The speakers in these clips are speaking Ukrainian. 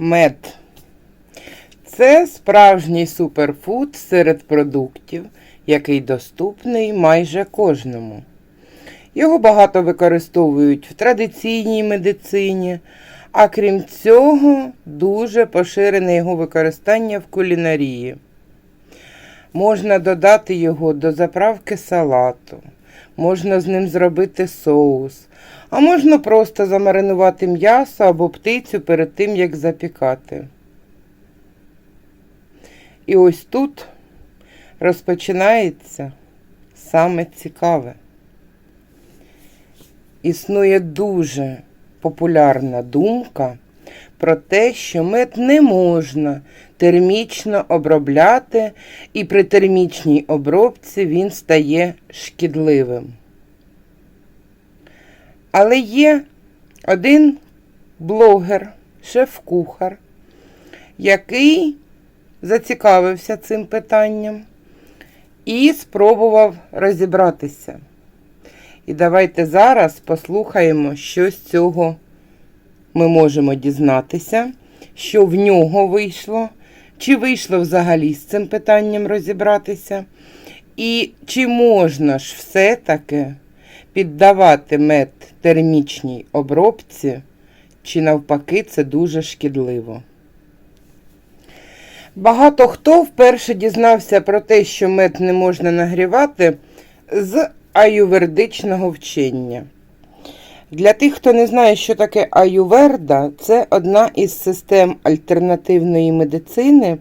Мед. Це справжній суперфуд серед продуктів, який доступний майже кожному. Його багато використовують в традиційній медицині, а крім цього, дуже поширене його використання в кулінарії. Можна додати його до заправки салату, можна з ним зробити соус, а можна просто замаринувати м'ясо або птицю перед тим, як запікати. І ось тут розпочинається саме цікаве. Існує дуже популярна думка про те, що мед не можна термічно обробляти, і при термічній обробці він стає шкідливим. Але є один блогер, шеф-кухар, який зацікавився цим питанням і спробував розібратися. І давайте зараз послухаємо, що з цього ми можемо дізнатися, що в нього вийшло, чи вийшло взагалі з цим питанням розібратися, і чи можна ж все-таки піддавати мед термічній обробці, чи навпаки це дуже шкідливо. Багато хто вперше дізнався про те, що мед не можна нагрівати з аювердичного вчення. Для тих, хто не знає, що таке аюверда, це одна із систем альтернативної медицини,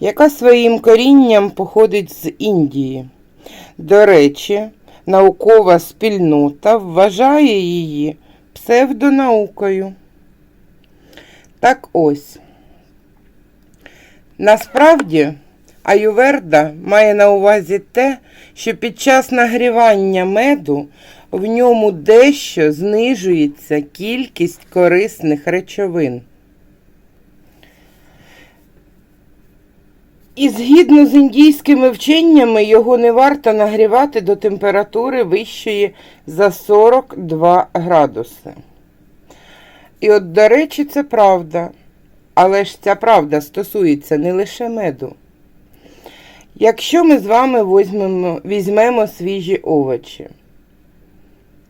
яка своїм корінням походить з Індії. До речі, наукова спільнота вважає її псевдонаукою. Так ось. Насправді, аюверда має на увазі те, що під час нагрівання меду в ньому дещо знижується кількість корисних речовин. І згідно з індійськими вченнями, його не варто нагрівати до температури вищої за 42 градуси. І от, до речі, це правда. Але ж ця правда стосується не лише меду. Якщо ми з вами візьмемо, візьмемо свіжі овочі,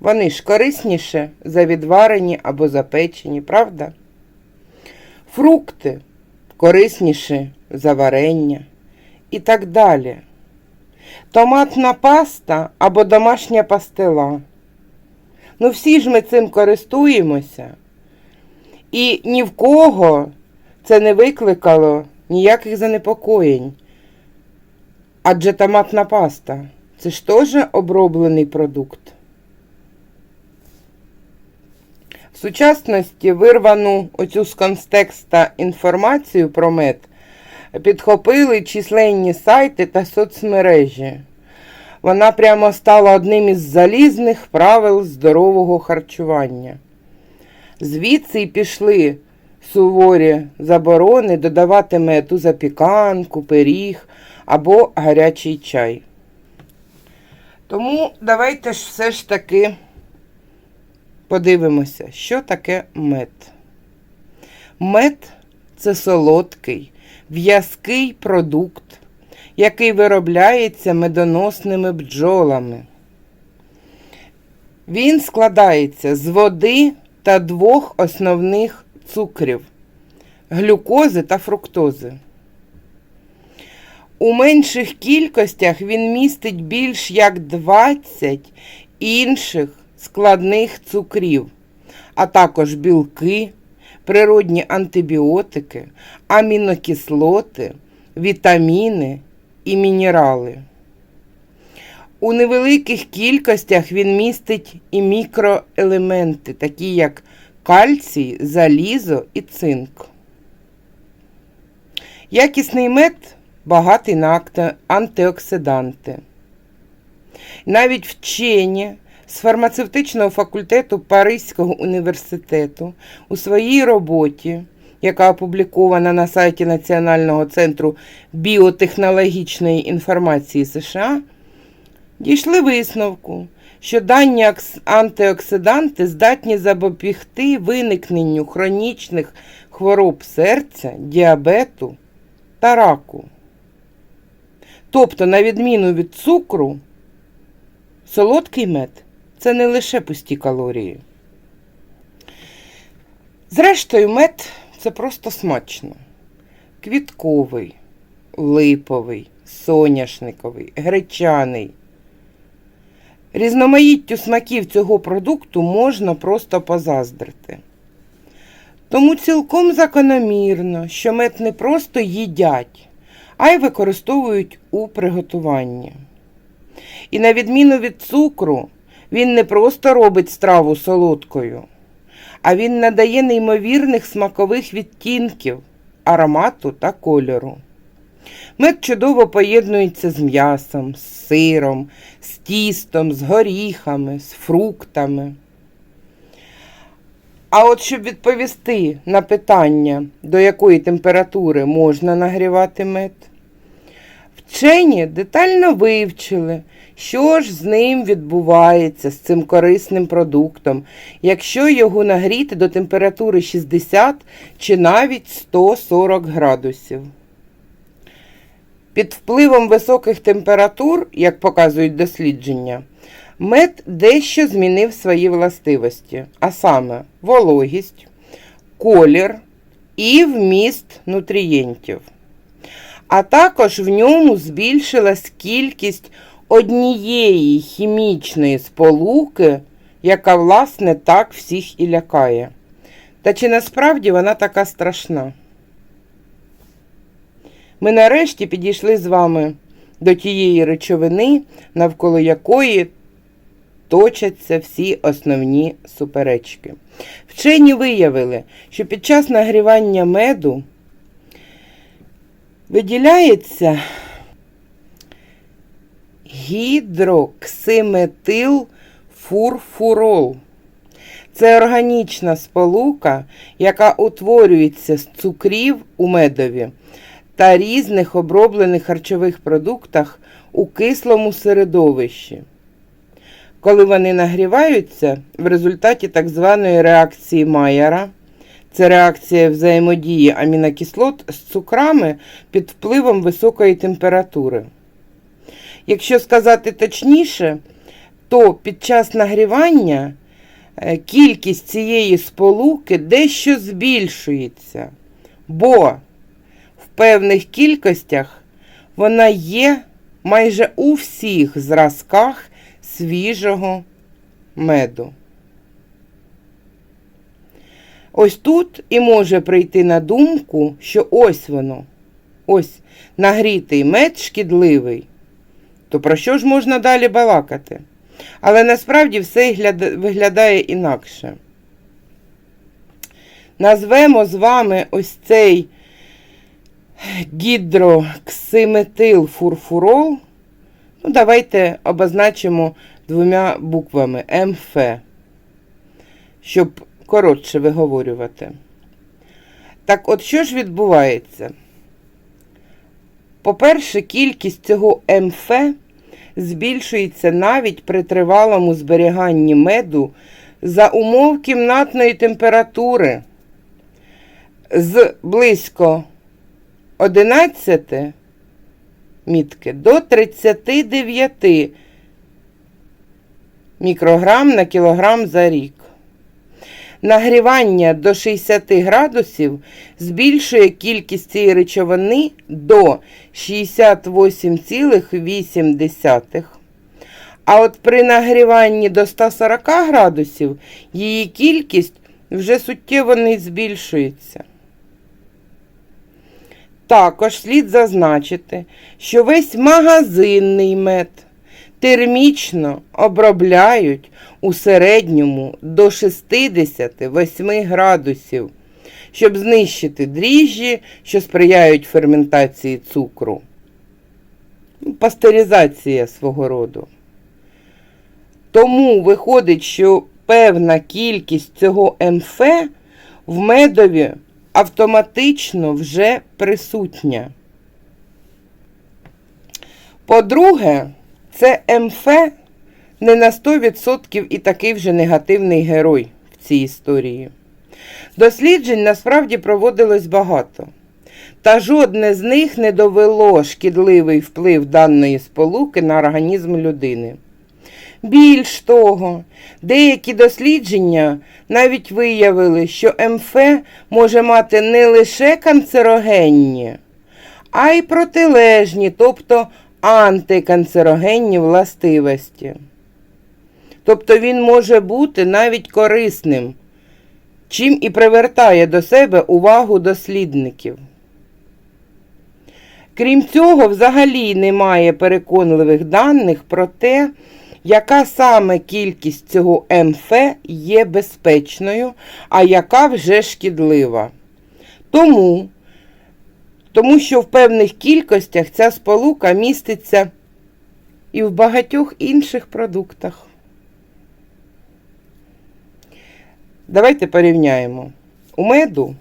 вони ж корисніше за відварені або запечені, правда? Фрукти корисніше за варення і так далі. Томатна паста або домашня пастила. Ну всі ж ми цим користуємося. І ні в кого це не викликало ніяких занепокоєнь. Адже томатна паста це ж теж оброблений продукт. В сучасності вирвану оцю з контекста інформацію про мед підхопили численні сайти та соцмережі. Вона прямо стала одним із залізних правил здорового харчування. Звідси й пішли суворі заборони додавати мед у запіканку, пиріг або гарячий чай. Тому давайте ж все ж таки подивимося, що таке мед. Мед це солодкий, в'язкий продукт, який виробляється медоносними бджолами. Він складається з води та двох основних цукрів глюкози та фруктози. У менших кількостях він містить більш як 20 інших складних цукрів, а також білки, природні антибіотики, амінокислоти, вітаміни і мінерали. У невеликих кількостях він містить і мікроелементи, такі як кальцій, залізо і цинк. Якісний мед багатий на антиоксиданти. Навіть вчені з фармацевтичного факультету Паризького університету у своїй роботі, яка опублікована на сайті Національного центру біотехнологічної інформації США, дійшли висновку, що дані антиоксиданти здатні запобігти виникненню хронічних хвороб серця, діабету та раку. Тобто, на відміну від цукру, солодкий мед це не лише пусті калорії. Зрештою, мед це просто смачно. Квітковий, липовий, соняшниковий, гречаний. Різноманіттю смаків цього продукту можна просто позаздрити. Тому цілком закономірно, що мед не просто їдять, а й використовують у приготуванні. І на відміну від цукру, він не просто робить страву солодкою, а він надає неймовірних смакових відтінків, аромату та кольору. Мед чудово поєднується з м'ясом, з сиром, з тістом, з горіхами, з фруктами. А от щоб відповісти на питання, до якої температури можна нагрівати мед, вчені детально вивчили, що ж з ним відбувається, з цим корисним продуктом, якщо його нагріти до температури 60 чи навіть 140 градусів. Під впливом високих температур, як показують дослідження, мед дещо змінив свої властивості, а саме вологість, колір і вміст нутрієнтів. А також в ньому збільшилась кількість однієї хімічної сполуки, яка, власне, так всіх і лякає. Та чи насправді вона така страшна? Ми нарешті підійшли з вами до тієї речовини, навколо якої точаться всі основні суперечки. Вчені виявили, що під час нагрівання меду виділяється гідроксиметилфурфурол. Це органічна сполука, яка утворюється з цукрів у медові та різних оброблених харчових продуктах у кислому середовищі. Коли вони нагріваються в результаті так званої реакції Майера, це реакція взаємодії амінокислот з цукрами під впливом високої температури. Якщо сказати точніше, то під час нагрівання е, кількість цієї сполуки дещо збільшується, бо в певних кількостях вона є майже у всіх зразках свіжого меду. Ось тут і може прийти на думку, що ось воно, ось нагрітий мед шкідливий. То про що ж можна далі балакати? Але насправді все виглядає інакше. Назвемо з вами ось цей гідроксиметилфурфурол. Ну, давайте обозначимо двома буквами МФ, щоб коротше виговорювати. Так от що ж відбувається? По-перше, кількість цього МФ збільшується навіть при тривалому зберіганні меду за умов кімнатної температури з близько 11 мітки до 39 мікрограм на кілограм за рік. Нагрівання до 60 градусів збільшує кількість цієї речовини до 68,8. А от при нагріванні до 140 градусів її кількість вже суттєво не збільшується. Також слід зазначити, що весь магазинний мед термічно обробляють у середньому до 68 градусів, щоб знищити дріжджі, що сприяють ферментації цукру. Пастеризація свого роду. Тому виходить, що певна кількість цього МФ в медові автоматично вже присутня. По-друге, це МФ не на 100% і такий вже негативний герой в цій історії. Досліджень насправді проводилось багато, та жодне з них не довело шкідливий вплив даної сполуки на організм людини. Більш того, деякі дослідження навіть виявили, що МФ може мати не лише канцерогенні, а й протилежні, тобто антиканцерогенні властивості. Тобто він може бути навіть корисним, чим і привертає до себе увагу дослідників. Крім цього, взагалі немає переконливих даних про те, яка саме кількість цього МФ є безпечною, а яка вже шкідлива. Тому, тому що в певних кількостях ця сполука міститься і в багатьох інших продуктах. Давайте порівняємо. У меду,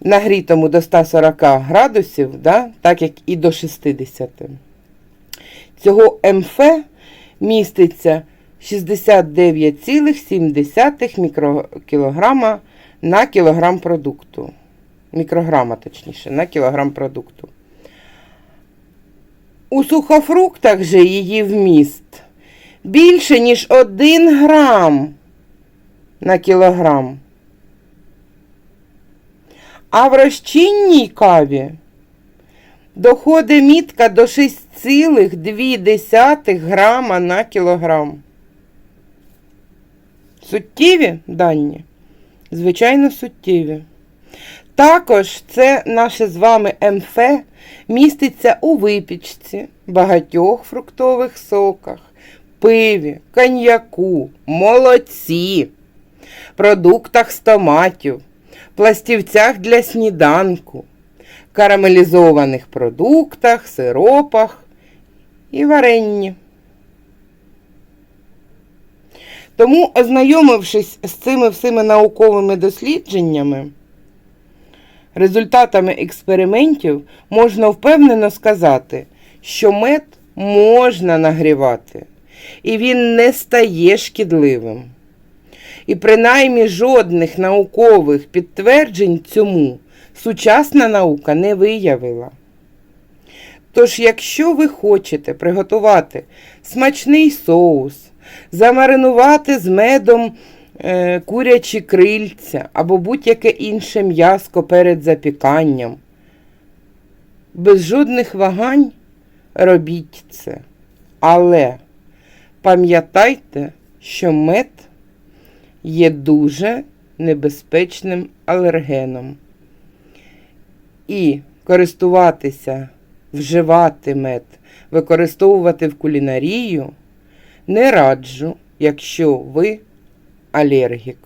нагрітому до 140 градусів, да, так як і до 60, цього МФ міститься 69,7 мікрокілограма на кілограм продукту. Мікрограма, точніше, на кілограм продукту. У сухофруктах же її вміст більше, ніж 1 грам на кілограм. А в розчинній каві доходить мітка до 6,2 грама на кілограм. Суттєві дані? Звичайно, суттєві. Також це наше з вами МФ міститься у випічці, багатьох фруктових соках, пиві, коньяку, молоці, продуктах з томатів, пластівцях для сніданку, карамелізованих продуктах, сиропах і варенні. Тому, ознайомившись з цими всіми науковими дослідженнями, результатами експериментів, можна впевнено сказати, що мед можна нагрівати, і він не стає шкідливим. І принаймні жодних наукових підтверджень цьому сучасна наука не виявила. Тож, якщо ви хочете приготувати смачний соус, замаринувати з медом курячі крильця або будь-яке інше м'яско перед запіканням, без жодних вагань робіть це. Але пам'ятайте, що мед є дуже небезпечним алергеном. І користуватися, вживати мед, використовувати в кулінарію не раджу, якщо ви алергік.